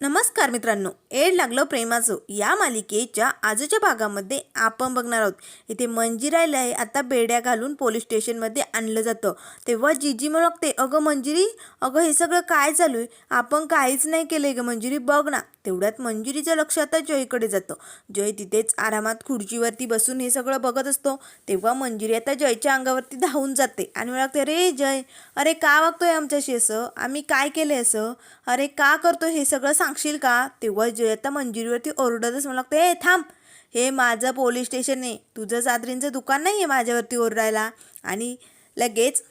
नमस्कार मित्रांनो एड लागलं प्रेमाचं या मालिकेच्या आजच्या भागामध्ये आपण बघणार आहोत. इथे मंजिराला आहे आता बेड्या घालून पोलीस स्टेशनमध्ये आणलं जातं. तेव्हा जीजी मग अगं मंजिरी अगं हे सगळं काय चालू आहे? आपण काहीच नाही केलं आहे गं मंजिरी बघ ना. तेवढ्यात मंजिरीचं लक्ष आता जयकडे जातं. जय तिथेच आरामात खुर्चीवरती बसून हे सगळं बघत असतो. तेव्हा मंजिरी आता जयच्या अंगावरती धावून जाते आणि मला लागते अरे जय अरे का वागतोय आमच्याशी असं? आम्ही काय केलंय असं? अरे का करतोय हे सगळं सांगशील का? तेव्हा जयता मंजुरीवरती मंजिरीवरती ओरडतच मला लागतं ए थांब. हे माझं पोलीस स्टेशन आहे. तुझं चादरींचं दुकान नाही आहे माझ्यावरती ओरडायला. आणि लगेच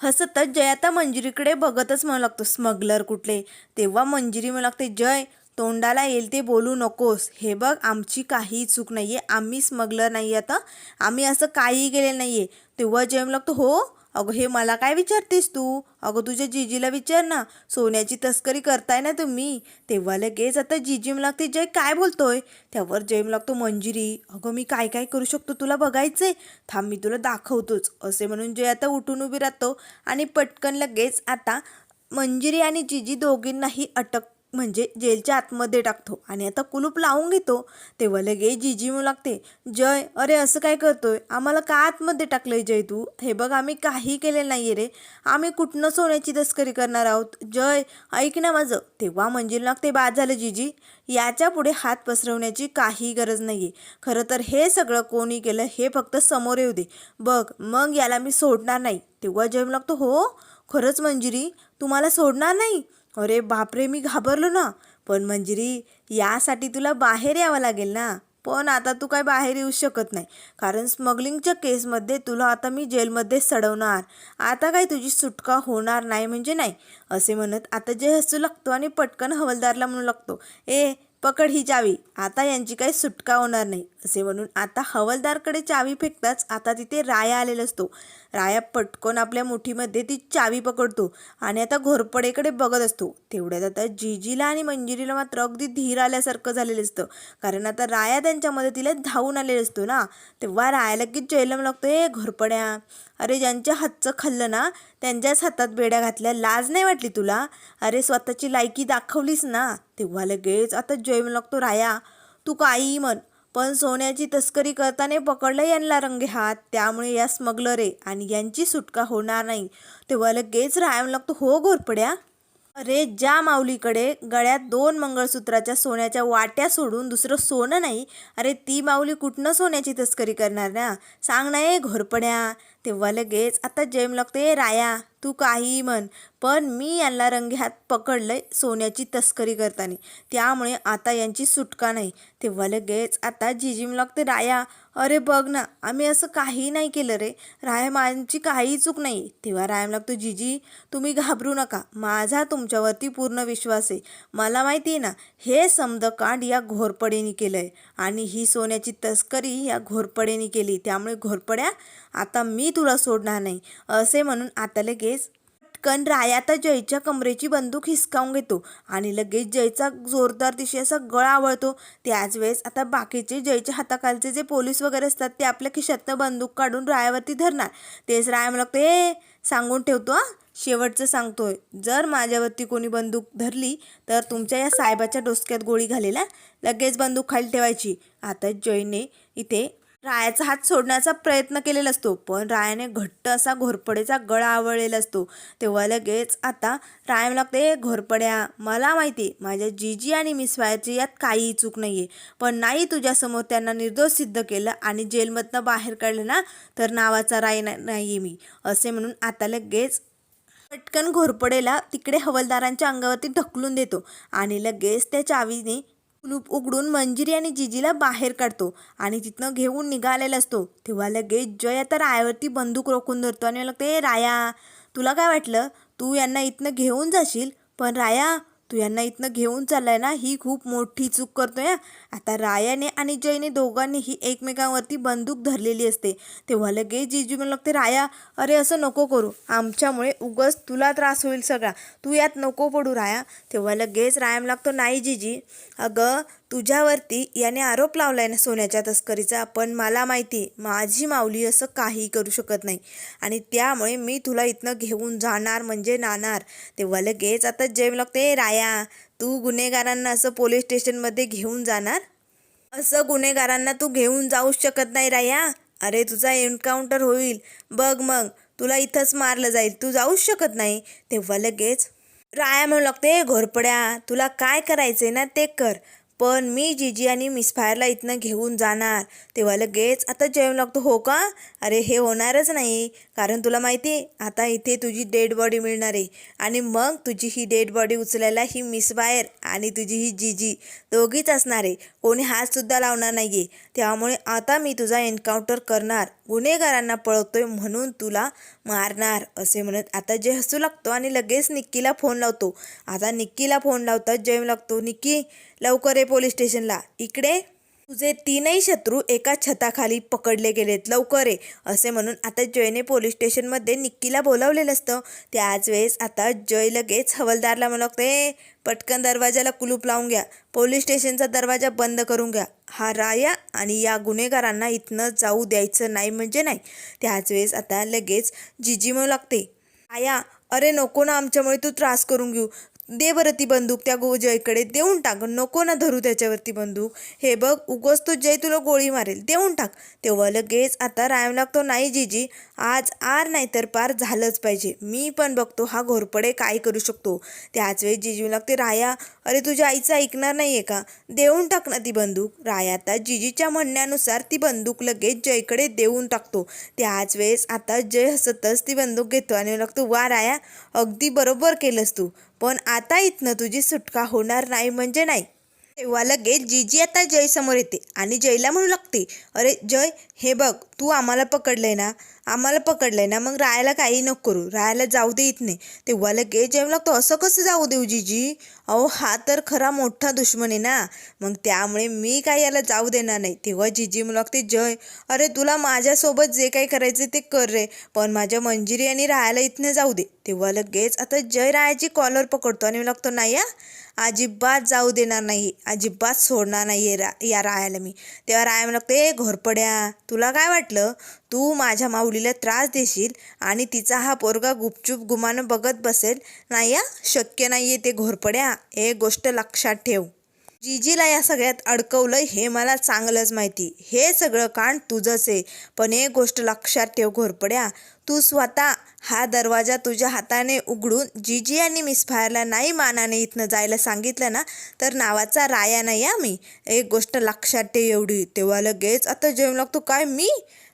हसतच जयाता मंजुरीकडे मंजिरीकडे बघतच म्हणू लागतो स्मगलर कुठले? तेव्हा मंजिरी म्हणू लागते जय तोंडाला येईल ते बोलू नकोस. हे बघ आमची काही चूक नाही आहे आम्ही स्मगलर नाही आता. आम्ही असं काहीही केलेलं नाही आहे तेव्हा जय म्हणू लागतो हो अगं हे मला काय विचारतेस तू? अगं तुझ्या जिजीला विचार ना. सोन्याची तस्करी करताय ना तुम्ही. तेव्हा लगेच आता जिजी लागते जय काय बोलतोय? त्यावर जय लागतो मंजिरी अगं मी काय काय करू शकतो तुला बघायचंय? थांब मी तुला दाखवतोच. असे म्हणून जय आता उठून उभी राहतो आणि पटकन लगेच आता मंजिरी आणि जिजी दोघींनाही अटक म्हणजे जेलच्या आतमध्ये टाकतो. आणि आता कुलूप लावून घेतो तेव्हा लगेच जिजी म्हणू लागते जय अरे असं काय करतोय? आम्हाला का आतमध्ये टाकलंय जय तू? हे बघ आम्ही काही केलेलं नाही रे. आम्ही कुठनं सोन्याची तस्करी करणार आहोत? जय ऐक ना माझं. तेव्हा मंजिल लागते बाद झालं जिजी याच्यापुढे हात पसरवण्याची काही गरज नाही आहे खरं तर हे सगळं कोणी केलं हे फक्त समोर येऊ दे. बघ मग याला मी सोडणार नाही. तेव्हा जय म्हणू लागतो हो? खरंच मंजिरी तुम्हाला सोडणार नाही? अरे बापरे मी घाबरलो ना. पण मंजिरी यासाठी तुला बाहेर यावं लागेल ना. पण आता तू काय बाहेर येऊ शकत नाही. कारण स्मगलिंगच्या केसमध्ये तुला आता मी जेलमध्ये सडवणार. आता काय तुझी सुटका होणार नाही म्हणजे नाही. असे म्हणत आता जे हसू लागतो आणि पटकन हवलदारला म्हणू लागतो. ए पकड ही चावी. आता यांची काही सुटका होणार नाही असे म्हणून आता हवलदारकडे चावी फेकताच आता तिथे राया आलेला असतो. राया पटकन आपल्या मुठीमध्ये ती चावी पकडतो आणि आता घोरपडेकडे बघत असतो. तेवढ्यात आता जिजीला आणि मंजिरीला मात्र अगदी धीर आल्यासारखं झालेलं असतं. कारण आता राया त्यांच्या मदतीला धावून आलेला असतो ना. तेव्हा रायाला की जैलम लागतो हे घोरपड्या अरे ज्यांच्या हातचं खाल्लं ना त्यांच्याच हातात बेड्या घातल्या लाज नाही वाटली तुला? अरे स्वतःची लायकी दाखवलीस ना. तेव्हा लगेच आता जय लागतो राया. तू काही म्हण. पण सोन्याची तस्करी करताना पकडलं यांना रंगे हात. त्यामुळे या स्मगलर आहे आणि यांची सुटका होणार नाही. तेव्हा लगेच राया लागतो हो घोरपड्या. अरे ज्या माऊलीकडे गळ्यात दोन मंगळसूत्राच्या सोन्याच्या वाट्या सोडून दुसरं सोनं नाही अरे ती माऊली कुठनं सोन्याची तस्करी करणार ना? सांग ना ये घोरपड्या. तेव्हा लगेच आता जेम लागते. राया तू काही म्हण. पण मी यांना रंग्यात पकडलंय सोन्याची तस्करी करताना. त्यामुळे आता यांची सुटका नाही. तेव्हा लगेच आता जिजीम लागते राया अरे बघ ना आम्ही असं काही नाही केलं रे. राया माझी काही चूक नाही. तेव्हा रायम लागतो जिजी तुम्ही घाबरू नका. माझा तुमच्यावरती पूर्ण विश्वास आहे. मला माहिती आहे ना हे समदकांड या घोरपडेने केलं आहे आणि ही सोन्याची तस्करी या घोरपडेने केली. त्यामुळे घोरपड्या आता मी तुला सोडणार नाही. असे म्हणून आता लगेच पटकन राय आता जयच्या कमरेची बंदूक हिसकावून घेतो आणि लगेच जयचा जोरदार दिशे असा गळा आवळतो. त्याच वेळेस आता बाकीचे जयच्या हाताखालचे जे पोलीस वगैरे असतात ते आपल्या खिशातनं बंदूक काढून रायावरती धरणार. तेच राय मला ए सांगून ठेवतो हा. शेवटचं सांगतोय. जर माझ्यावरती कोणी बंदूक धरली तर तुमच्या या साहेबाच्या डोसक्यात गोळी घालेला लगेच बंदूक खाली ठेवायची. आता जयने इथे रायाचा हात सोडण्याचा प्रयत्न केलेला असतो पण रायाने घट्ट असा घोरपडेचा गळा आवळलेला असतो. तेव्हा लगेच आता राया लागते घोरपड्या मला माहिती माझ्या जीजी आणि मिस वायरची यात काहीही चूक नाही आहे पण नाही तुझ्यासमोर त्यांना निर्दोष सिद्ध केलं आणि जेलमधनं बाहेर काढलं ना तर नावाचा राय नाही आहे मी असे म्हणून आता लगेच पटकन घोरपडेला तिकडे हवलदारांच्या अंगावरती ढकलून देतो आणि लगेच त्या चावीने कुलूप उघडून मंजिरी आणि जिजीला बाहेर काढतो आणि तिथनं घेऊन निघालेला असतो. तेव्हा लगेच जय आता रायावरती बंदूक रोखून धरतो आणि लागते राया तुला काय वाटलं? तू यांना इथनं घेऊन जाशील? पण राया तू यांना इथनं घेऊन चाललाय ना ही खूप मोठी चूक करतोय आता रायाने आणि जयने दोघांनीही एकमेकांवरती बंदूक धरलेली असते. तेव्हा लगेच जिजू म्हणू लागते राया अरे असं नको करू. आमच्यामुळे उगच तुला त्रास होईल सगळा. तू यात नको पडू राया. तेव्हा लगेच रायाम लागतो नाही जिजी. अगं तुझ्यावरती याने आरोप लावलाय ना सोन्याच्या तस्करीचा. पण मला माहिती माझी माऊली असं काही करू शकत नाही. आणि त्यामुळे मी तुला इथनं घेऊन जाणार म्हणजे नाणार. तेव्हा लगेच आता जेम लागते राया तू गुन्हेगारांना असं पोलीस स्टेशनमध्ये घेऊन जाणार? असं गुन्हेगारांना तू घेऊन जाऊच शकत नाही राया. अरे तुझा एन्काउंटर होईल. बघ मग तुला इथंच मारलं जाईल. तू जाऊच शकत नाही. तेव्हा लगेच राया म्हणू लागते घोरपड्या तुला काय करायचंय ना ते कर. पण मी जीजी आणि मिसफायरला इथनं घेऊन जाणार. तेव्हा लगेच आता जेवण लागतो हो का? अरे हे होणारच नाही. कारण तुला माहिती आहे आता इथे तुझी डेड बॉडी मिळणार आहे. आणि मग तुझी ही डेड बॉडी उचलायला ही मिसफायर आणि तुझी ही जीजी दोघीच असणार आहे. कोणी हातसुद्धा लावणार नाही आहे त्यामुळे आता मी तुझा एन्काउंटर करणार. गुन्हेगारांना पळवतोय म्हणून तुला मारणार असे म्हणत आता जय हसू लागतो आणि लगेच निक्कीला फोन लावतो. आता निक्कीला फोन लावतात जय लागतो. निक्की लवकर ये पोलीस स्टेशनला इकडे. तुझे तीनही शत्रू एका छताखाली पकडले गेलेत लवकर आहे असे म्हणून आता जयने पोलीस स्टेशनमध्ये निक्कीला बोलावलेलं असतं. त्याच वेळेस आता जय लगेच हवलदारला म्हणते पटकन दरवाजाला कुलूप लावून घ्या. पोलीस स्टेशनचा दरवाजा बंद करून घ्या. हा राया आणि या गुन्हेगारांना इथनं जाऊ द्यायचं नाही म्हणजे नाही. त्याच वेळेस आता लगेच जिजी म्हणू लागते. आया अरे नको ना आमच्यामुळे तू त्रास करून घेऊ. दे बरं ती बंदूक त्या गो जयकडे देऊन टाक. नको ना धरू त्याच्यावरती बंदूक. हे बघ उगोच तो जय तुला गोळी मारेल. देऊन टाक. तेव्हा लगेच आता रायम लागतो नाही जीजी. आज आर नाही तर पार झालंच पाहिजे. मी पण बघतो हा घोरपडे काय करू शकतो. त्याच वेळी जिजू लागते राया अरे तुझ्या आईचं ऐकणार नाही आहे का? देऊन टाक ना ती बंदूक. राया आता जिजीच्या म्हणण्यानुसार ती बंदूक लगेच जयकडे देऊन टाकतो. त्याच वेळेस आता जय हसतच ती बंदूक घेतो आणि लागतो वा राया अगदी बरोबर केलंस तू. पण आता इथनं तुझी सुटका होणार नाही म्हणजे नाही. तेव्हा लगेच जीजी आता जय समोर येते आणि जयला म्हणू लागते अरे जय हे बघ तू आम्हाला पकडलंय ना आम्हाला पकडलंय ना मग रायाला काही नको करू. रायाला जाऊ दे इथने. तेव्हा लगेच जय लागतो. असं कसं जाऊ देऊ जीजी? अहो हा तर खरा मोठा दुश्मन आहे ना. मग त्यामुळे मी काय याला जाऊ देणार नाही. तेव्हा जीजी मला लागते जय अरे तुला माझ्यासोबत जे काही करायचं ते कर रे. पण माझ्या मंजिरी आणि राहायला इथने जाऊ दे. तेव्हा लगेच आता जय रायाची कॉलर पकडतो आणि लागतो नाही या अजिबात जाऊ देणार नाही. अजिबात सोडणार नाही रा या रायाला मी. तेव्हा राया म्हणू लागते घोरपड्या तुला काय वाटलं? तू माझ्या माऊलीला त्रास देशील आणि तिचा हा पोरगा गुपचूप गुमानं बघत बसेल? नाही या शक्य नाही आहे ते घोरपड्या. हे गोष्ट लक्षात ठेव. जीजीला या सगळ्यात अडकवलं हे मला चांगलंच माहिती. हे सगळं कांड तुझंच आहे. पण एक गोष्ट लक्षात ठेव घोरपड्या. तू स्वतः हा दरवाजा तुझ्या हाताने उघडून जीजी आणि मिसफायरला नाही मानाने इथनं जायला सांगितलं ना तर नावाचा राया नाही या मी. एक गोष्ट लक्षात ठेव एवढी. तेव्हा लगेच आता जेवण लागतो. काय मी?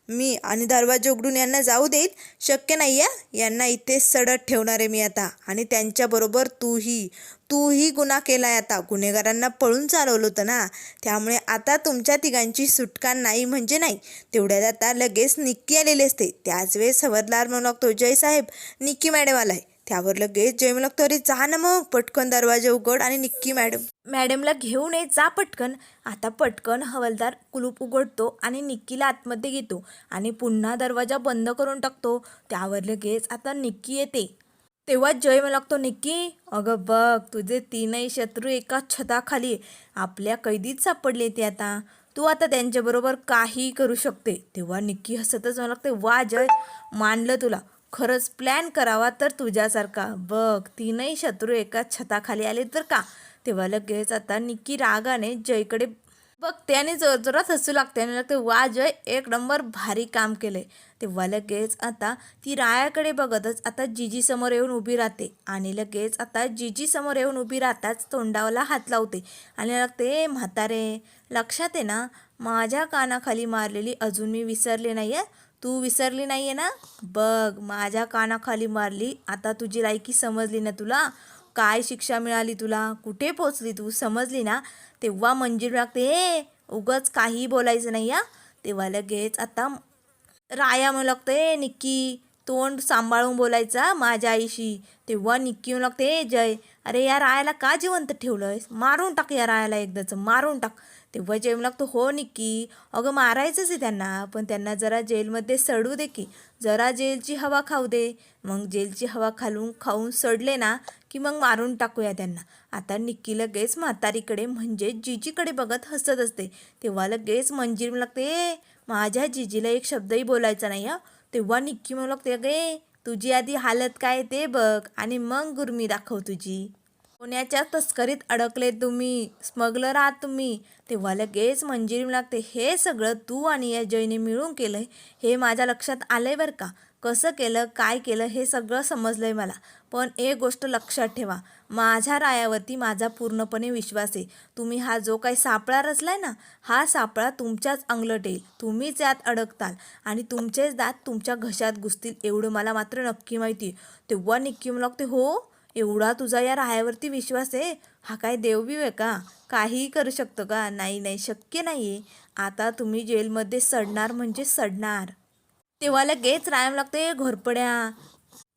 मी आणि दरवाजा उघडून यांना जाऊ देईल शक्य नाही या यांना इथे सडत ठेवणार आहे मी आता. आणि त्यांच्याबरोबर तूही. तूही गुन्हा केला आहे आता. गुन्हेगारांना पळून चालवलं होतं ना. त्यामुळे आता तुमच्या तिघांची सुटका नाही म्हणजे नाही. तेवढ्यात आता लगेच निक्की आलेली असते. त्याच वेळेस हवरदार म्हणू लागतो जय साहेब निक्की मॅडम आलाय. त्यावर लगेच जय म्हणू लागतो अरे जा ना मग पटकन दरवाजा उघड आणि निक्की मॅडम. मॅडमला घेऊन ये जा पटकन. आता पटकन हवालदार कुलूप उघडतो आणि निक्कीला आतमध्ये घेतो आणि पुन्हा दरवाजा बंद करून टाकतो. त्यावर लगेच आता निक्की येते. तेव्हा जय मला लागतो निक्की अगं बघ तुझे तीनही शत्रू एका छताखाली आपल्या कैदीत सापडले ते आता. तू आता त्यांच्याबरोबर काही करू शकते. तेव्हा निक्की हसतच मला लागते वा जय मानलं तुला. खरंच प्लॅन करावा तर तुझ्यासारखा. बघ तीनही शत्रू एका छताखाली आले तर का? तेव्हा लगेच आता निक्की रागाने जयकडे बघते आणि जोरजोरात हसू लागते आणि लागते वा जय एक नंबर भारी काम केलंय. तेव्हा लगेच आता ती रायाकडे बघतच आता जीजी समोर येऊन उभी राहते आणि लगेच आता जीजी समोर येऊन उभी राहताच तोंडावला हात लावते आणि लागते म्हातारे लक्षात आहे ना? माझ्या कानाखाली मारलेली अजून मी विसरले नाही आहे तू विसरली नाही आहे ना? बघ माझ्या कानाखाली मारली. आता तुझी लायकी समजली ना तुला? काय शिक्षा मिळाली तुला? कुठे पोचली तू? समजली ना? तेव्हा मंजीर लागते ए उगच काही बोलायचं नाही या तेव्हा लगेच आता राया म्हणू लागते निक्की तोंड सांभाळून बोलायचा माझ्या आईशी. तेव्हा निक्की म्हणू लागते ए जय. अरे या रायाला का जिवंत ठेवलंयस? मारून टाक या रायाला एकदाचं मारून टाक. तेव्हा जय म्हणू लागतो हो निक्की अगं मारायचंच आहे त्यांना पण त्यांना जरा जेलमध्ये सडू दे की. जरा जेलची हवा खाऊ दे. मग जेलची हवा खालून खाऊन सडले ना की मग मारून टाकूया त्यांना. आता निक्की लगेच म्हातारीकडे म्हणजे जीजीकडे बघत हसत असते. तेव्हा लगेच मंजीर लागते "ए, माझ्या जीजीला एक शब्दही बोलायचा नाही हा. तेव्हा निक्की म्हणू लागते गे तुझी आधी हालत काय ते बघ आणि मग गुरमी दाखव तुझी. सोन्याच्या तस्करीत अडकले तुम्ही स्मगलर आहात तुम्ही. तेव्हा लगेच मंजिरी लागते हे सगळं तू आणि या जयने मिळून केलंय हे माझ्या लक्षात आलंय बरं का? कसं केलं काय केलं हे सगळं समजलं आहे मला. पण एक गोष्ट लक्षात ठेवा माझ्या रायावरती माझा पूर्णपणे विश्वास आहे. तुम्ही हा जो काही सापळा रचला आहे ना हा सापळा तुमच्याच अंगलट येईल. तुम्हीच यात अडकताल आणि तुमचेच दात तुमच्या घशात घुसतील एवढं मला मात्र नक्की माहिती तेव्हा निक्की मला लागते हो एवढा तुझा या रायावरती विश्वास आहे? हा काय देवबीव आहे का? काहीही करू शकतो का? नाही नाही शक्य नाही आहे आता तुम्ही जेलमध्ये सडणार म्हणजे सडणार. तेव्हा लगेच रायम लागते घोरपड्या.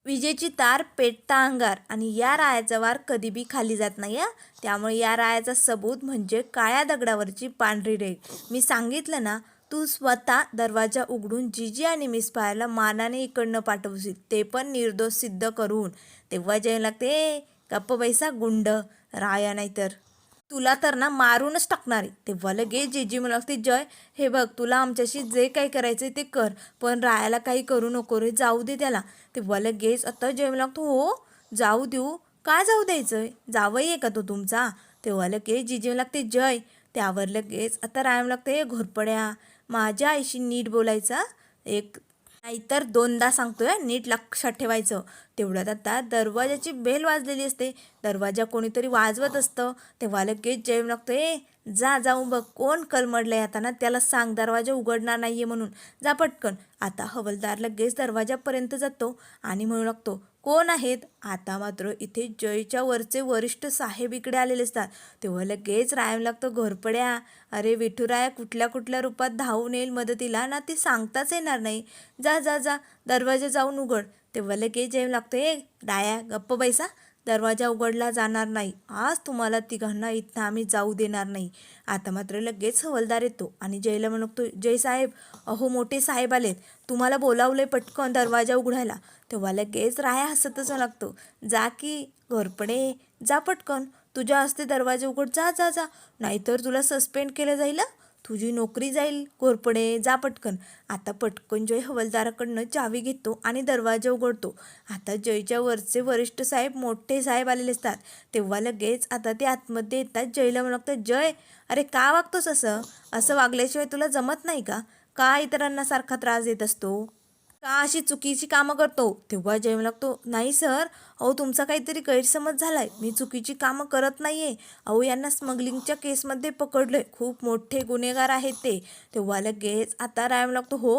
विजेची तार पेटता अंगार. आणि या रायाचा वार कधी बी खाली जात नाही हा. त्यामुळे या रायाचा सबूत म्हणजे काळ्या दगडावरची पांढरी रेग मी सांगितलं ना तू स्वतः दरवाजा उघडून जिजी आणि मिस पायाला मानाने इकडनं पाठवशील. ते पण निर्दोष सिद्ध करून. तेव्हा जय लागते गप्प बैसा गुंड. राया नाहीतर. तुला तर ना मारूनच टाकणार आहे. तेव्हा लगेच जेजी मला लागते जय. हे बघ तुला आमच्याशी जे काही करायचं ते कर. पण रायाला काही करू नको रे जाऊ दे त्याला. तेव्हा लगेच आता जय मला लागतो हो जाऊ देऊ. काय जाऊ द्यायचं जावई आहे का तो तुमचा? तेव्हा लगेच जिजी मला लागते जय. त्यावर लगेच आता रायम लागते घोरपड्या माझ्या आईशी नीट बोलायचा एक नाहीतर दोनदा सांगतोय नीट लक्षात ठेवायचं. तेवढ्यात आता दरवाजाची बेल वाजलेली असते. दरवाजा कोणीतरी वाजवत असतं. तेव्हा लगेच जेवण लागतो ए जा जाऊ बघ कोण कलमडलं आहे आता ना? त्याला सांग दरवाजा उघडणार नाही आहे म्हणून. जा पटकन. आता हवलदार लगेच दरवाजापर्यंत जातो आणि म्हणू लागतो कोण आहेत? आता मात्र इथे जयच्या वरचे वरिष्ठ साहेब इकडे आलेले असतात. तेव्हा लगेच रायम लागतं घोरपड्या अरे विठुराया कुठल्या कुठल्या रूपात धावून येईल मदतीला? ना ते सांगताच येणार नाही. जा जा जा दरवाजा जाऊन उघड. तेव्हा लगेच जय लागतं ए राया गप्प बैसा. दरवाजा उघडला जाणार नाही. आज तुम्हाला तिघांना इथं आम्ही जाऊ देणार नाही. आता मात्र लगेच हवलदार येतो आणि जयला म्हणतो जय साहेब अहो मोठे साहेब आलेत. तुम्हाला बोलावलंय पटकन दरवाजा उघडायला. तेव्हा लगेच राया हसतच लागतो. जा की घोरपडे जा पटकन. तुझ्या हस्ते दरवाजा उघड. जा जा जा. नाहीतर तुला सस्पेंड केलं जाईल तुझी नोकरी जाईल घोरपडे जा पटकन. आता पटकन जय हवलदाराकडनं चावी घेतो आणि दरवाजा उघडतो. आता जयच्या वरचे वरिष्ठ साहेब मोठे साहेब आलेले असतात. तेव्हा लगेच आता ते आतमध्ये येतात. जयला म्हणतात जय अरे का वागतोस असं? असं वागल्याशिवाय तुला जमत नाही का? का इतरांना सारखा त्रास देत असतो? का अशी चुकीची कामं करतो? तेव्हा जेवण लागतो नाही सर. अहो तुमचा काहीतरी गैरसमज झालाय. मी चुकीची कामं करत नाहीये. अहो यांना स्मगलिंगच्या केसमध्ये पकडलंय. खूप मोठे गुन्हेगार आहेत ते. तेव्हा लगेच आता रायम लागतो हो?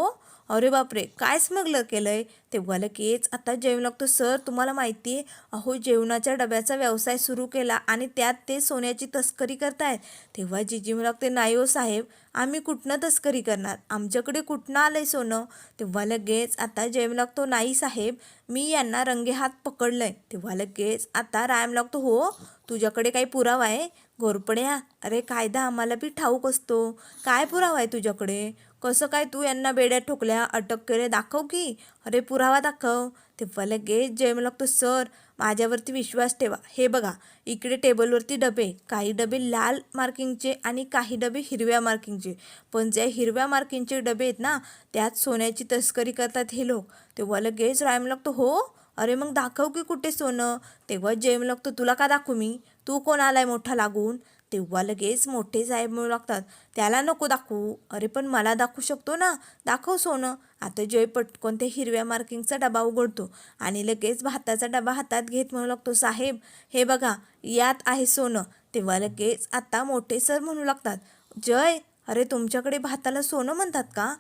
अरे बापरे काय स्मगलर आहे तेव्हा लगेच आता जेवण लागतो. सर तुम्हाला माहिती आहे अहो जेवणाच्या डब्याचा व्यवसाय सुरू केला आणि त्यात ते सोन्याची तस्करी करतायत. तेव्हा जिजी म्हणू लागते नाही हो साहेब आम्ही कुठनं तस्करी करणार? आमच्याकडे कुठनं आलं आहे सोनं? तेव्हा लगेच आता जेवण लागतो नाही साहेब मी यांना रंगेहात आहे तेव्हा लगेच आता रायम लागतो हो तुझ्याकडे काही पुरावा आहे? घोरपड्या अरे कायदा आम्हाला बी ठाऊक असतो. काय पुरावा आहे तुझ्याकडे? कसं काय तू यांना बेड्या ठोकल्या? अटक केले? दाखव की. अरे पुरावा दाखव. तेव्हा लगेच जय लागतो सर माझ्यावरती विश्वास ठेवा. हे बघा इकडे टेबलवरती डबे. काही डबे लाल मार्किंगचे आणि काही डबे हिरव्या मार्किंगचे. पण जे हिरव्या मार्किंगचे डबे आहेत ना त्यात सोन्याची तस्करी करतात हे लोक. तेव्हा लगेच रायम लागतो हो? अरे मग दाखव की कुठे सोनं? तेव्हा जेम लागतो तुला का दाखवू मी? तू कोण आलाय मोठा लागून? तेव्हा लगेच मोठे साहेब म्हणू लागतात त्याला नको दाखवू. अरे पण मला दाखवू शकतो ना. दाखव सोनं. आता जय पटकन ते हिरव्या मार्किंगचा डबा उघडतो आणि लगेच भाताचा डबा हातात घेत म्हणू लागतो साहेब हे बघा यात आहे सोनं. तेव्हा लगेच आता मोठे सर म्हणू लागतात जय अरे तुमच्याकडे भाताला सोनं म्हणतात का?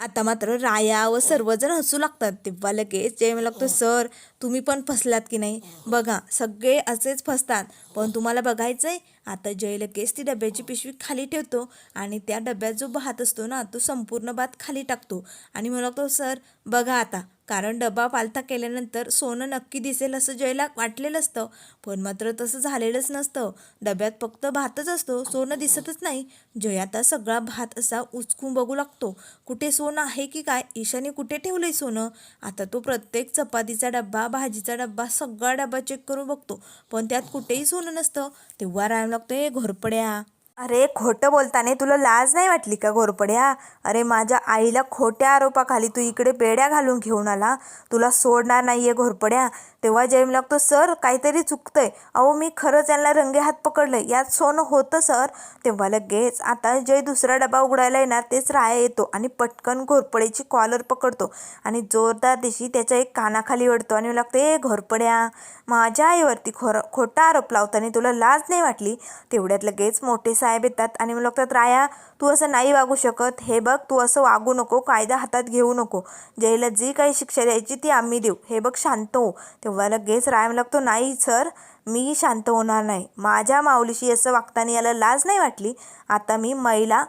आता मात्र राया व सर्वजण हसू लागतात तेव्हा लगेच जय म्हणू लागतो सर तुम्ही पण फसलात की नाही? बघा सगळे असेच फसतात. पण तुम्हाला बघायचं आहे आता जय ती डब्याची पिशवी खाली ठेवतो आणि त्या डब्यात जो भात असतो ना तो संपूर्ण भात खाली टाकतो. आणि मला तो सर बघा आता कारण डबा पालथा केल्यानंतर सोनं नक्की दिसेल असं जयला वाटलेलं असतं. पण मात्र तसं झालेलंच नसतं. डब्यात फक्त भातच असतो सोनं दिसतच नाही. जय आता सगळा भात असा उचकून बघू लागतो. कुठे सोनं आहे की काय? ईशाने कुठे ठेवलंय सोनं? आता तो प्रत्येक चपातीचा डब्बा भाजीचा डब्बा सगळा डब्बा चेक करून बघतो. पण त्यात कुठेही सोनं नसतं. तेव्हा राहायला हे घोरपड्या. अरे खोटं बोलताना तुला लाज नाही वाटली का घोरपड्या? अरे माझ्या आईला खोट्या आरोपाखाली तू इकडे बेड्या घालून घेऊन आला. तुला सोडणार नाही आहे घोरपड्या. तेव्हा जय लागतो सर काहीतरी चुकतंय. अहो मी खरंच यांना रंगे हात पकडलं यात सोनं होतं सर. तेव्हा लगेच आता जय दुसरा डबा उघडायला येणार तेच राया येतो आणि पटकन घोरपड्याची कॉलर पकडतो आणि जोरदार दिशी त्याच्या एक कानाखाली ओढतो आणि लागतं ए घोरपड्या माझ्या आईवरती खोर खोटा आरोप लावताना तुला लाज नाही वाटली? तेवढ्यात लगेच मोठे साहेब येतात आणि मग लागतात राया तू असं नाही वागू शकत. हे बघ तू असं वागू नको कायदा हातात घेऊ नको. जयला जी काही शिक्षा द्यायची ती आम्ही देऊ. हे बघ शांत हो. तेव्हा लगेच राया लागतो नाही सर. मी शांत होणार नाही. माझ्या माऊलीशी असं वागताना याला लाज नाही वाटली? आता मी महिला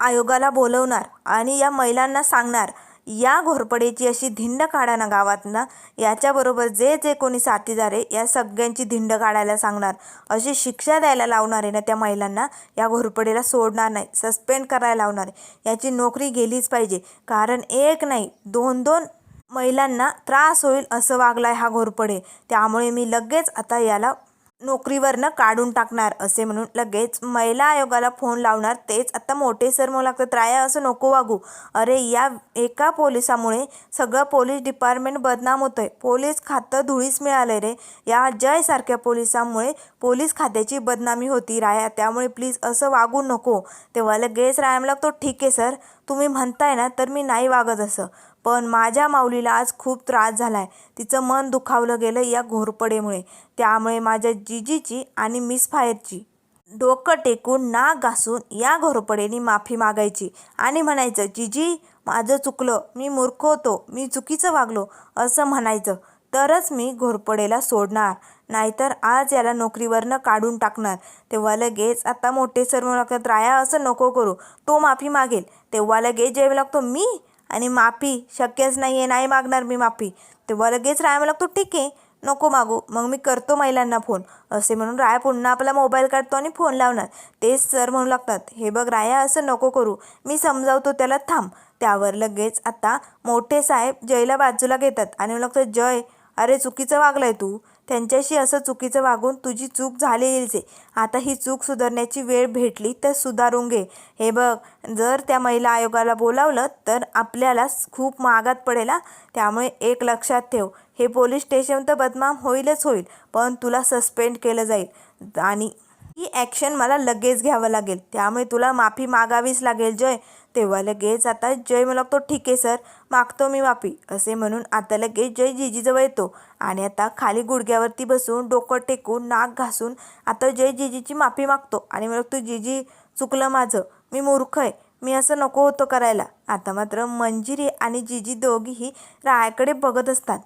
आयोगाला बोलवणार आणि या महिलांना सांगणार. या घोरपडेची अशी धिंड काढा ना गावात ना याच्याबरोबर जे जे कोणी साथीदार आहे या सगळ्यांची धिंड काढायला सांगणार. अशी शिक्षा द्यायला लावणार आहे ना त्या महिलांना या घोरपडेला सोडणार नाही सस्पेंड करायला लावणार आहे. याची नोकरी गेलीच पाहिजे. कारण एक नाही दोन दोन महिलांना त्रास होईल असं वागलाय हा घोरपडे. त्यामुळे मी लगेच आता याला नोकरीवरनं काढून टाकणार असे म्हणून लगेच महिला आयोगाला फोन लावणार. तेच आता मोठे सर म्हणू लागतात राया असं नको वागू. अरे या एका पोलिसामुळे सगळं पोलीस डिपार्टमेंट बदनाम होतं आहे पोलीस खातं धुळीस मिळालं रे. या जयसारख्या पोलिसांमुळे पोलीस खात्याची बदनामी होती राया. त्यामुळे प्लीज असं वागू नको. तेव्हा लगेच राया लागतो ठीक आहे सर. तुम्ही म्हणताय ना तर मी नाही वागत असं. पण माझ्या माऊलीला आज खूप त्रास झाला आहे तिचं मन दुखावलं गेलं या घोरपडेमुळे. त्यामुळे माझ्या जिजीची आणि मिस फायरची डोकं टेकून नाक घासून या घोरपडेनी माफी मागायची आणि म्हणायचं जिजी माझं चुकलं. मी मूर्ख होतो. मी चुकीचं वागलो. असं म्हणायचं. तरच मी घोरपडेला सोडणार. नाहीतर आज याला नोकरीवरनं काढून टाकणार. तेव्हा लगेच आता मोठे सर म्हणू लागतात राया असं नको करू. तो माफी मागेल. तेव्हा लगेच जेव लागतो मी आणि माफी शक्यच नाही आहे नाही मागणार मी माफी. तेव्हा लगेच राया लागतो ठीक आहे नको मागू. मग मी करतो महिलांना फोन. असे म्हणून राया पुन्हा आपला मोबाईल काढतो आणि फोन लावणार. तेच सर म्हणू लागतात हे बघ राया असं नको करू. मी समजावतो त्याला थांब. त्यावर लगेच आता मोठे साहेब जयला बाजूला घेतात आणि म्हणू लागतात जय अरे चुकीचं वागलाय तू. त्यांच्याशी असं चुकीचं वागून तुझी चूक झालेलीच आहे आता ही चूक सुधारण्याची वेळ भेटली तर सुधारून घे. हे बघ जर त्या महिला आयोगाला बोलावलं तर आपल्याला खूप महागात पडेल हा. त्यामुळे एक लक्षात ठेव हे पोलीस स्टेशन तर बदनाम होईलच होईल पण तुला सस्पेंड केलं जाईल. आणि ही ॲक्शन मला लगेच घ्यावं लागेल. त्यामुळे तुला माफी मागावीच लागेल जय. तेव्हा लगेच आता जय मला तो ठीक आहे सर. मागतो मी माफी. असे म्हणून आता लगेच जय जिजीजवळ येतो. आणि आता खाली गुडघ्यावरती बसून डोकं टेकून नाक घासून आता जय जिजीची माफी मागतो. आणि मला तू जिजी चुकलं माझं. मी मूर्ख आहे. मी असं नको होतं करायला. आता मात्र मंजिरी आणि जिजी दोघीही रायाकडे बघत असतात.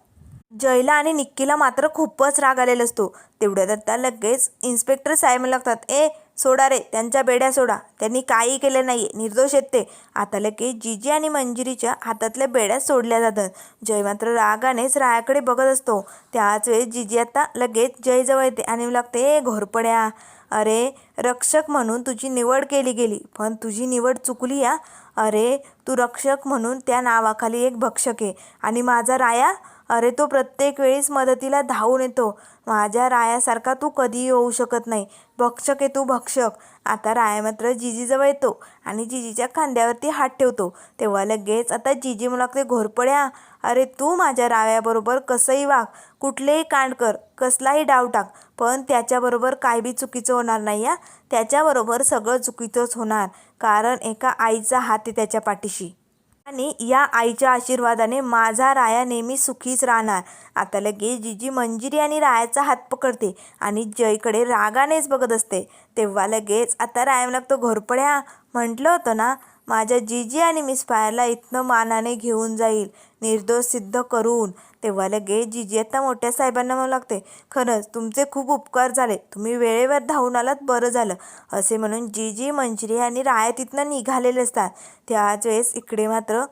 जयला आणि निक्कीला मात्र खूपच राग आलेला असतो. तेवढ्यात आता लगेच इन्स्पेक्टर साहेब लागतात. ए सोडा रे त्यांच्या बेड्या सोडा. त्यांनी काही केलं नाही निर्दोष येते ते. आता लगेच जिजी आणि मंजिरीच्या हातातल्या बेड्या सोडल्या जातात. जय मात्र रागानेच रायाकडे बघत असतो. त्याच वेळेस जिजी आता लगेच जयजवळ येते आणि लागते ए घोरपड्या. अरे रक्षक म्हणून तुझी निवड केली गेली. पण तुझी निवड चुकली या अरे तू रक्षक म्हणून त्या नावाखाली एक भक्षक आहे. आणि माझा राया अरे तो प्रत्येक वेळेस मदतीला धावून येतो. माझ्या रायासारखा तू कधीही होऊ शकत नाही. भक्षक आहे तू भक्षक आता राया मात्र जिजीजवळ येतो आणि जिजीच्या खांद्यावरती हात ठेवतो. तेव्हा लगेच आता जिजी मला लागते घोरपड्या अरे तू माझ्या राव्याबरोबर कसंही वाग कुठलेही कांड कर कसलाही डाव टाक पण त्याच्याबरोबर काय बी चुकीचं होणार नाही या त्याच्याबरोबर सगळं चुकीचंच होणार कारण एका आईचा हात आहे त्याच्या पाठीशी. आणि या आईच्या आशीर्वादाने माझा राया नेहमी सुखीच राहणार. आता लगेच जिजी मंजिरी आणि रायाचा हात पकडते आणि जयकडे रागानेच बघत असते. तेव्हा लगेच आता राया लागतो घोरपड्या. म्हटलं होतं ना माझ्या जिजी आणि मिस फायरला इथनं मानाने घेऊन जाईल. निर्दोष सिद्ध करून तेव्हा लगेच जिजी आता मोठ्या साहेबांना म्हणू लागते खरंच तुमचे खूप उपकार झाले. तुम्ही वेळेवर धावून आलात बरं झालं. असे म्हणून जिजी मंजिरी आणि राया तिथनं निघालेले असतात. त्याच वेळेस इकडे मात्र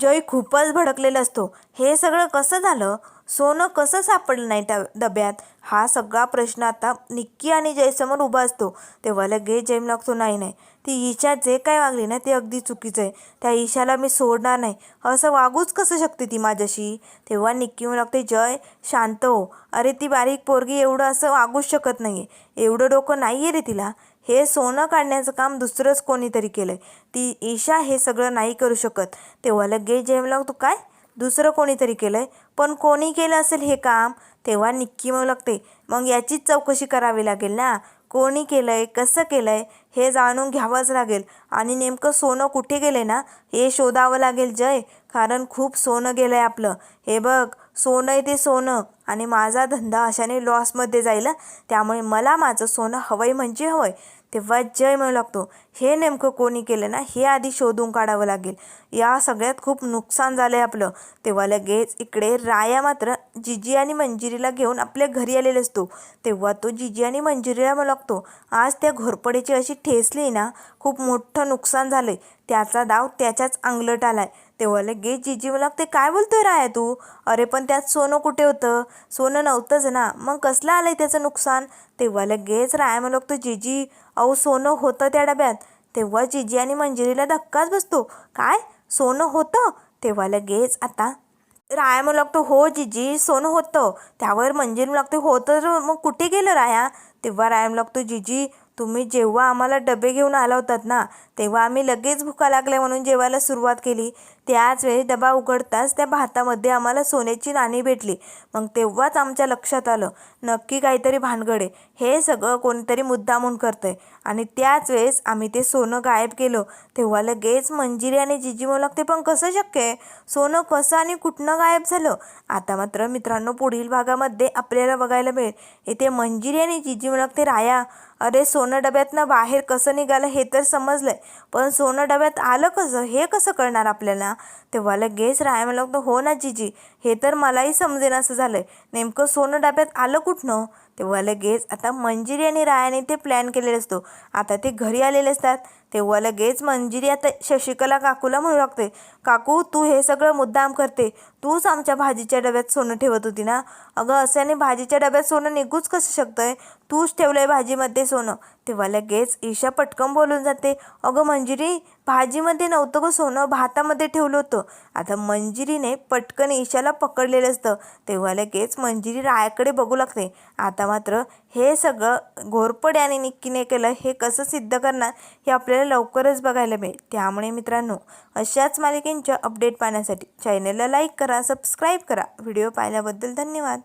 जय खूपच भडकलेला असतो. हे सगळं कसं झालं? सोनं कसं सापडलं नाही त्या डब्यात? हा सगळा प्रश्न आता निक्की आणि जयसमोर उभा असतो. तेव्हा लगेच जयम लागतो नाही नाही. ती ईशा जे काय वागली ना ते अगदी चुकीचं आहे. त्या ईशाला मी सोडणार नाही. असं वागूच कसं शकते ती माझ्याशी? तेव्हा निक्की म्हणू लागते जय शांत हो. अरे ती बारीक पोरगी एवढं असं वागूच शकत नाही आहे एवढं डोकं नाही आहे रे तिला. हे सोनं काढण्याचं काम दुसरंच कोणीतरी केलं आहे ती ईशा हे सगळं नाही करू शकत. तेव्हा लगेच जयम लागतो काय? दुसरं कोणीतरी केलं आहे पण कोणी केलं असेल हे काम? तेव्हा निक्की मग लागते मग याचीच चौकशी करावी लागेल ना? कोणी केलं आहे कसं केलं आहे हे जाणून घ्यावंच लागेल. आणि नेमकं सोनं कुठे गेलं ना हे शोधावं लागेल जय. कारण खूप सोनं गेलं आहे आपलं. हे बघ सोनं आहे ते सोनं. आणि माझा धंदा अशाने लॉसमध्ये जाईल त्यामुळे मला माझं सोनं हवं आहे म्हणजे हवंय. तेव्हा जय म्हणू लागतो. हे नेमकं कोणी केलं ना हे आधी शोधून काढावं लागेल. या सगळ्यात खूप नुकसान झालं आहे आपलं. तेव्हा लगेच इकडे राया मात्र जिजी आणि मंजिरीला घेऊन आपल्या घरी आलेला असतो. तेव्हा तो जिजी आणि मंजिरीला म्हणू लागतो आज त्या घोरपडीची अशी ठेसली ना खूप मोठं नुकसान झालं आहे त्याचा डाव त्याच्याच अंगलट आलाय. तेव्हा लगेच जिजी मला लागते काय बोलतोय राया तू? अरे पण त्यात सोनं कुठे होतं? सोनं नव्हतंच ना. मग कसलं आलं आहे त्याचं नुकसान? तेव्हा लगेच राया मला लागतो जिजी अहो सोनं होतं त्या डब्यात. तेव्हा जिजी आणि मंजिरीला धक्काच बसतो. काय? सोनं होतं? तेव्हा लगेच आता राया म्हणू लागतो हो जिजी सोनं होतं. त्यावर मंजिरी म्हणू लागते हो तर मग कुठे गेलं राया? तेव्हा राया म्हणू लागतो जिजी तुम्ही जेव्हा आम्हाला डबे घेऊन आला होतात ना तेव्हा आम्ही लगेच भुका लागल्या म्हणून जेवायला सुरुवात केली. त्याच वेळी डबा उघडताच त्या भातामध्ये आम्हाला सोन्याची नाणी भेटली. मग तेव्हाच आमच्या लक्षात आलं नक्की काहीतरी भानगड आहे. हे सगळं कोणीतरी मुद्दामून करतंय. आणि त्याच वेळेस आम्ही ते सोनं गायब केलं. तेव्हा लगेच मंजिरी आणि जिजी म्हणू लागते पण कसं शक्य आहे? सोनं कसं आणि कुठनं गायब झालं? आता मात्र मित्रांनो पुढील भागामध्ये आपल्याला बघायला मिळेल. इथे मंजिरी आणि जिजी म्हणू लागते राया. अरे सोनं डब्यातनं बाहेर कसं निघालं हे तर समजलंय. पण सोनं डब्यात आलं कसं? हे कसं कळणार आपल्याला? तेव्हा लगेच राय मला लागतं हो ना जिजी हे तर मलाही समजेन असं झालंय. नेमकं सोनं डब्यात आलं कुठनं? तेव्हा लगेच आता मंजिरी आणि रायाने ते प्लॅन केलेले असतो. आता ते घरी आलेले असतात. तेव्हा लगेच मंजिरी आता शशिकला काकूला म्हणू लागते. काकू तू हे सगळं मुद्दाम करते. तूच आमच्या भाजीच्या डब्यात सोनं ठेवत होती ना? अगं अशाने भाजीच्या डब्यात सोनं निघूच कसं शकतंय? तूच ठेवलंय भाजीमध्ये सोनं. तेव्हा लगेच ईशा पटकन बोलून जाते. अगं मंजिरी भाजीमध्ये नव्हतं गं सोनं भातामध्ये ठेवलं होतं. आता मंजिरीने पटकन ईशाला पकडलेलं असतं. तेव्हा लगेच मंजिरी रायाकडे बघू लागते. आता मात्र हे सगळं घोरपडे आणि निक्कीने केलं. हे कसं सिद्ध करणार हे आपल्याला लवकरच बघायला मिळेल. त्यामुळे मित्रांनो अशाच मालिकेंच्या अपडेट पाहण्यासाठी चॅनलला लाईक करा सबस्क्राईब करा. व्हिडिओ पाहिल्याबद्दल धन्यवाद.